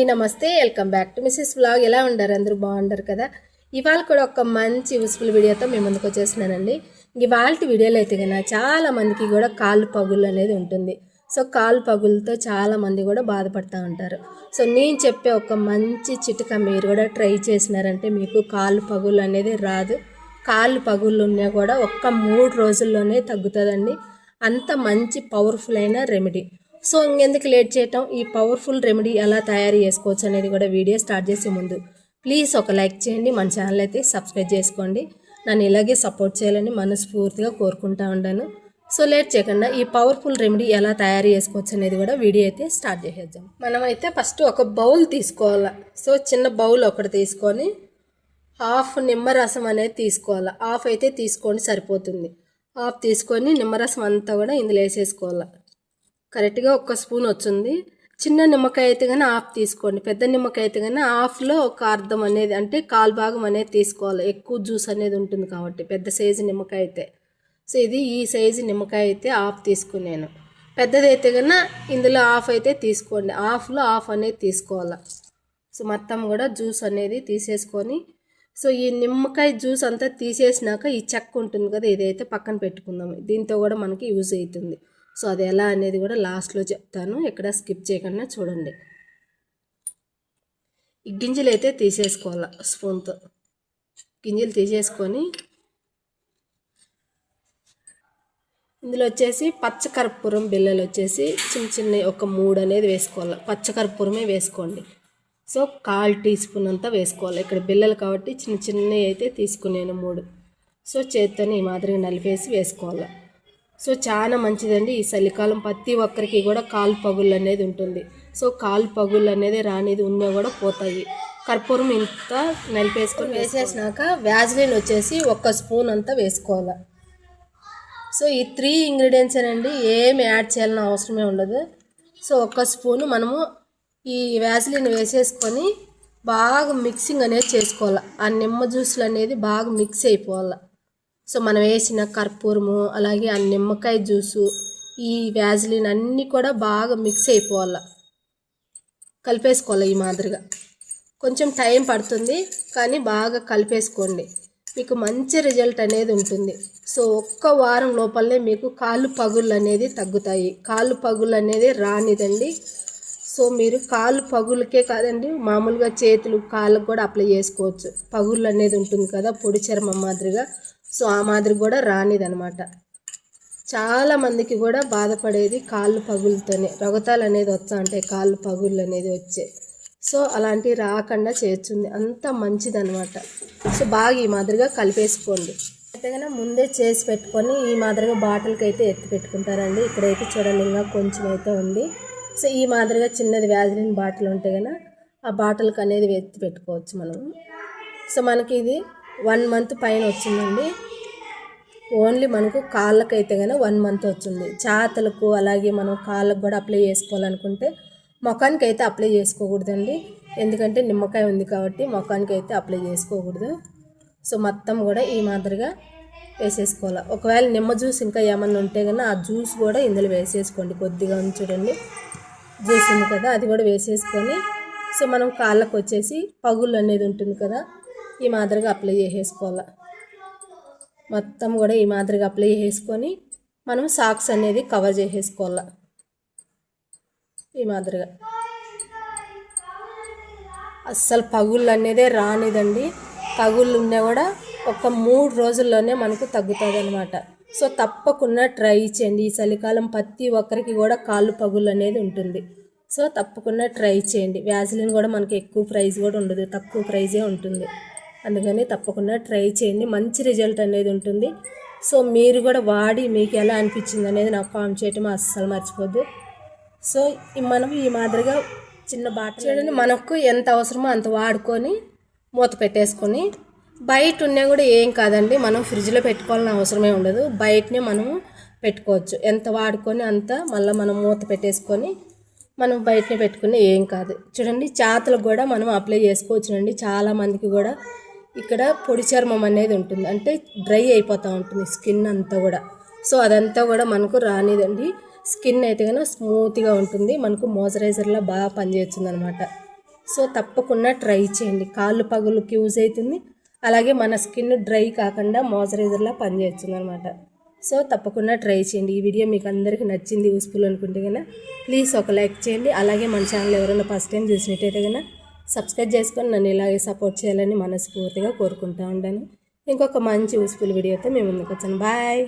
నమస్తే welcome back to Mrs vlog. ఎలా ఉండారు? అందరూ బాగుండారు కదా? ఇవాళ కూడా ఒక మంచి యూస్ఫుల్ వీడియోతో మేము ముందుకు వచ్చేసినానండి ఇవాళ వీడియోలో అయితే కన్నా చాలా మందికి కూడా కాళ్ళు పగులు అనేది ఉంటుంది. సో కాళ్ళు పగులతో చాలా మంది కూడా బాధపడుతూ ఉంటారు. సో నేను చెప్పే ఒక మంచి చిటిక మీరు కూడా ట్రై చేసినారంటే మీకు కాళ్ళు పగులు అనేది రాదు. కాళ్ళు పగుళ్ళు ఉన్నా కూడా ఒక్క మూడు రోజుల్లోనే తగ్గుతుందండి. అంత మంచి పవర్ఫుల్ అయిన రెమెడీ సో ఇంకెందుకు లేట్ చేయటం? ఈ పవర్ఫుల్ రెమెడీ ఎలా తయారు చేసుకోవచ్చు అనేది కూడా వీడియో స్టార్ట్ చేసే ముందు. ప్లీజ్ ఒక లైక్ చేయండి. మన ఛానల్ అయితే సబ్స్క్రైబ్ చేసుకోండి. నన్ను ఇలాగే సపోర్ట్ చేయాలని మనస్ఫూర్తిగా కోరుకుంటా ఉన్నాను సో లేట్ చేయకుండా ఈ పవర్ఫుల్ రెమెడీ ఎలా తయారు చేసుకోవచ్చు అనేది కూడా వీడియో అయితే స్టార్ట్ చేసేద్దాం. మనమైతే ఫస్ట్ ఒక బౌల్ తీసుకోవాలి? సో చిన్న బౌల్ ఒకటి తీసుకొని హాఫ్ నిమ్మరసం అనేది తీసుకోవాలి? హాఫ్ అయితే తీసుకోండి సరిపోతుంది. హాఫ్ తీసుకొని నిమ్మరసం అంతా కూడా ఇందులో వేసేసుకోవాలి? కరెక్ట్గా ఒక్క స్పూన్ వచ్చింది. చిన్న నిమ్మకాయ అయితే కానీ హాఫ్ తీసుకోండి. పెద్ద నిమ్మకాయ అయితే కానీ హాఫ్లో ఒక అర్థం అనేది అంటే కాలు భాగం అనేది తీసుకోవాలి. ఎక్కువ జ్యూస్ అనేది ఉంటుంది కాబట్టి పెద్ద సైజు నిమ్మకాయ అయితే. సో ఇది ఈ సైజు నిమ్మకాయ అయితే హాఫ్ తీసుకున్నాను. పెద్దది అయితే కన్నా ఇందులో హాఫ్ అయితే తీసుకోండి. హాఫ్లో హాఫ్ అనేది తీసుకోవాలి. సో మొత్తం కూడా జ్యూస్ అనేది తీసేసుకొని సో ఈ నిమ్మకాయ జ్యూస్ అంతా తీసేసినాక ఈ చెక్క ఉంటుంది కదా ఇదైతే పక్కన పెట్టుకుందాం. దీంతో కూడా మనకి యూజ్ అవుతుంది. సో అది ఎలా అనేది కూడా లాస్ట్లో చెప్తాను. ఎక్కడ స్కిప్ చేయకుండా చూడండి. ఈ గింజలు అయితే తీసేసుకోవాలి స్పూన్తో గింజలు తీసేసుకొని ఇందులో వచ్చేసి పచ్చకర్పూరం బిళ్ళలు వచ్చేసి చిన్న చిన్న ఒక మూడు అనేది వేసుకోవాలి. పచ్చకర్పూరమే వేసుకోండి. సో కాల్ టీ స్పూన్ అంతా వేసుకోవాలి. ఇక్కడ బిళ్ళలు కాబట్టి చిన్న చిన్నవి అయితే తీసుకున్నాను మూడు. సో చేత్తోని ఈ మాదిరిగా నలిపేసి వేసుకోవాలి. సో చాలా మంచిదండి ఈ చలికాలం. ప్రతి ఒక్కరికి కూడా కాలు పగుళ్ళు అనేది ఉంటుంది. సో కాలు పగుళ్ళు అనేది రానిది ఉన్నా కూడా పోతాయి. కర్పూరం ఇంత నలిపేసుకొని వేసేసినాక వ్యాజ్లిన్ వచ్చేసి ఒక స్పూన్ అంతా వేసుకోవాలి. సో ఈ త్రీ ఇంగ్రీడియంట్స్ అండి ఏమి యాడ్ చేయాలని అవసరమే ఉండదు. సో ఒక స్పూను మనము ఈ వ్యాజ్లిన్ వేసేసుకొని బాగా మిక్సింగ్ అనేది చేసుకోవాలి. ఆ నిమ్మ జ్యూస్లు అనేది బాగా మిక్స్ అయిపోవాలి. సో మనం వేసిన కర్పూరము అలాగే ఆ నిమ్మకాయ జ్యూసు ఈ వ్యాజ్లిన్ అన్నీ కూడా బాగా మిక్స్ అయిపోవాలి. కలిపేసుకోవాలి ఈ మాదిరిగా. కొంచెం టైం పడుతుంది కానీ బాగా కలిపేసుకోండి. మీకు మంచి రిజల్ట్ అనేది ఉంటుంది. సో ఒక్క వారం లోపలనే మీకు కాళ్ళు పగుళ్ళు అనేది తగ్గుతాయి. కాళ్ళు పగుళ్ళు అనేది రానిదండి. సో మీరు కాళ్ళు పగులకే కాదండి మామూలుగా చేతులు కాళ్ళకు కూడా అప్లై చేసుకోవచ్చు. పగుళ్ళు అనేది ఉంటుంది కదా పొడి చర్మం మాదిరిగా. సో ఆ మాదిరి కూడా రానిదనమాట. చాలామందికి కూడా బాధపడేది కాళ్ళు పగులతోనే రగతాలు అనేది వస్తా అంటే కాళ్ళు పగుళ్ళు అనేది వచ్చే. సో అలాంటివి రాకుండా చేస్తుంది. అంత మంచిదనమాట. సో బాగా ఈ మాదిరిగా కలిపేసుకోండి. అయితే ముందే చేసి పెట్టుకొని ఈ మాదిరిగా బాటిల్కి అయితే ఎత్తి పెట్టుకుంటారండి. ఇక్కడైతే చూడండి ఇంకా కొంచెం అయితే ఉంది. సో ఈ మాదిరిగా చిన్నది వ్యాజిలిన్ బాటిల్ ఉంటే కనుక ఆ బాటిల్కి అనేది ఎత్తి పెట్టుకోవచ్చు మనం సో మనకి ఇది వన్ మంత్ పైన వచ్చిందండి. ఓన్లీ మనకు కాళ్ళకైతే కనుక వన్ మంత్ వచ్చింది. చేతలకు అలాగే మనం కాళ్ళకు కూడా అప్లై చేసుకోవాలనుకుంటే ముఖానికి అయితే అప్లై చేసుకోకూడదండి. ఎందుకంటే నిమ్మకాయ ఉంది కాబట్టి ముఖానికి అయితే అప్లై చేసుకోకూడదు. సో మొత్తం కూడా ఈ మాదిరిగా వేసేసుకోవాలి. ఒకవేళ నిమ్మ జ్యూస్ ఇంకా ఏమన్నా ఉంటే కన్నా ఆ జ్యూస్ కూడా ఇందులో వేసేసుకోండి. కొద్దిగా ఉంది చూడండి. జ్యూస్ ఉంది కదా అది కూడా వేసేసుకొని సో మనం కాళ్ళకు వచ్చేసి పగుళ్ళు అనేది ఉంటుంది కదా ఈ మాదిరిగా అప్లై చేసేసుకోవాలి? మొత్తం కూడా ఈ మాదిరిగా అప్లై చేసుకొని మనం సాక్స్ అనేది కవర్ చేసేసుకోవాలి? ఈ మాదిరిగా. అస్సలు పగుళ్ళు అనేదే రానిదండి. పగుళ్ళు ఉన్నా కూడా ఒక మూడు రోజుల్లోనే మనకు తగ్గుతుంది అనమాట సో తప్పకుండా ట్రై చేయండి. ఈ చలికాలం ప్రతి ఒక్కరికి కూడా కాళ్ళు పగుళ్ళు అనేది ఉంటుంది. సో తప్పకుండా ట్రై చేయండి. వ్యాజిలిన్ కూడా మనకి ఎక్కువ ప్రైస్ కూడా ఉండదు. తక్కువ ప్రైజే ఉంటుంది. అందుకని తప్పకుండా ట్రై చేయండి. మంచి రిజల్ట్ అనేది ఉంటుంది. సో మీరు కూడా వాడి మీకు ఎలా అనిపించింది అనేది నాకు కామెంట్ చేయటం అస్సలు మర్చిపోద్దు. సో మనం ఈ మాదిరిగా చిన్న బాట చూడండి. మనకు ఎంత అవసరమో అంత వాడుకొని మూత పెట్టేసుకొని బయట ఉన్నా కూడా ఏం కాదండి. మనం ఫ్రిడ్జ్లో పెట్టుకోవాలని అవసరమే ఉండదు. బయటనే మనము పెట్టుకోవచ్చు. ఎంత వాడుకొని అంత మళ్ళీ మనం మూత పెట్టేసుకొని మనం బయటనే పెట్టుకుని ఏం కాదు. చూడండి చాతలకు కూడా మనం అప్లై చేసుకోవచ్చునండి. చాలా మందికి కూడా ఇక్కడ పొడి చర్మం అనేది ఉంటుంది. అంటే డ్రై అయిపోతూ ఉంటుంది స్కిన్ అంతా కూడా. సో అదంతా కూడా మనకు రానిదండి. స్కిన్ అయితే కనుక స్మూత్గా ఉంటుంది. మనకు మాయిశ్చరైజర్లా బాగా పనిచేస్తుంది అనమాట సో తప్పకుండా ట్రై చేయండి. కాళ్ళు పగులుకి యూజ్ అవుతుంది. అలాగే మన స్కిన్ డ్రై కాకుండా మాయిశ్చరైజర్లా పనిచేస్తుంది అనమాట సో తప్పకుండా ట్రై చేయండి. ఈ వీడియో మీకు అందరికీ నచ్చింది యూస్ఫుల్ అనుకుంటే కనుక ప్లీజ్ ఒక లైక్ చేయండి. అలాగే మన ఛానల్ ఎవరైనా ఫస్ట్ టైం చూసినట్టయితే కనుక సబ్స్క్రైబ్ చేసుకొని నన్ను ఇలాగే సపోర్ట్ చేయాలని మనస్ఫూర్తిగా కోరుకుంటా ఉంటాను ఇంకొక మంచి యూస్ఫుల్ వీడియోతో మేము ముందుకు వచ్చాను. బాయ్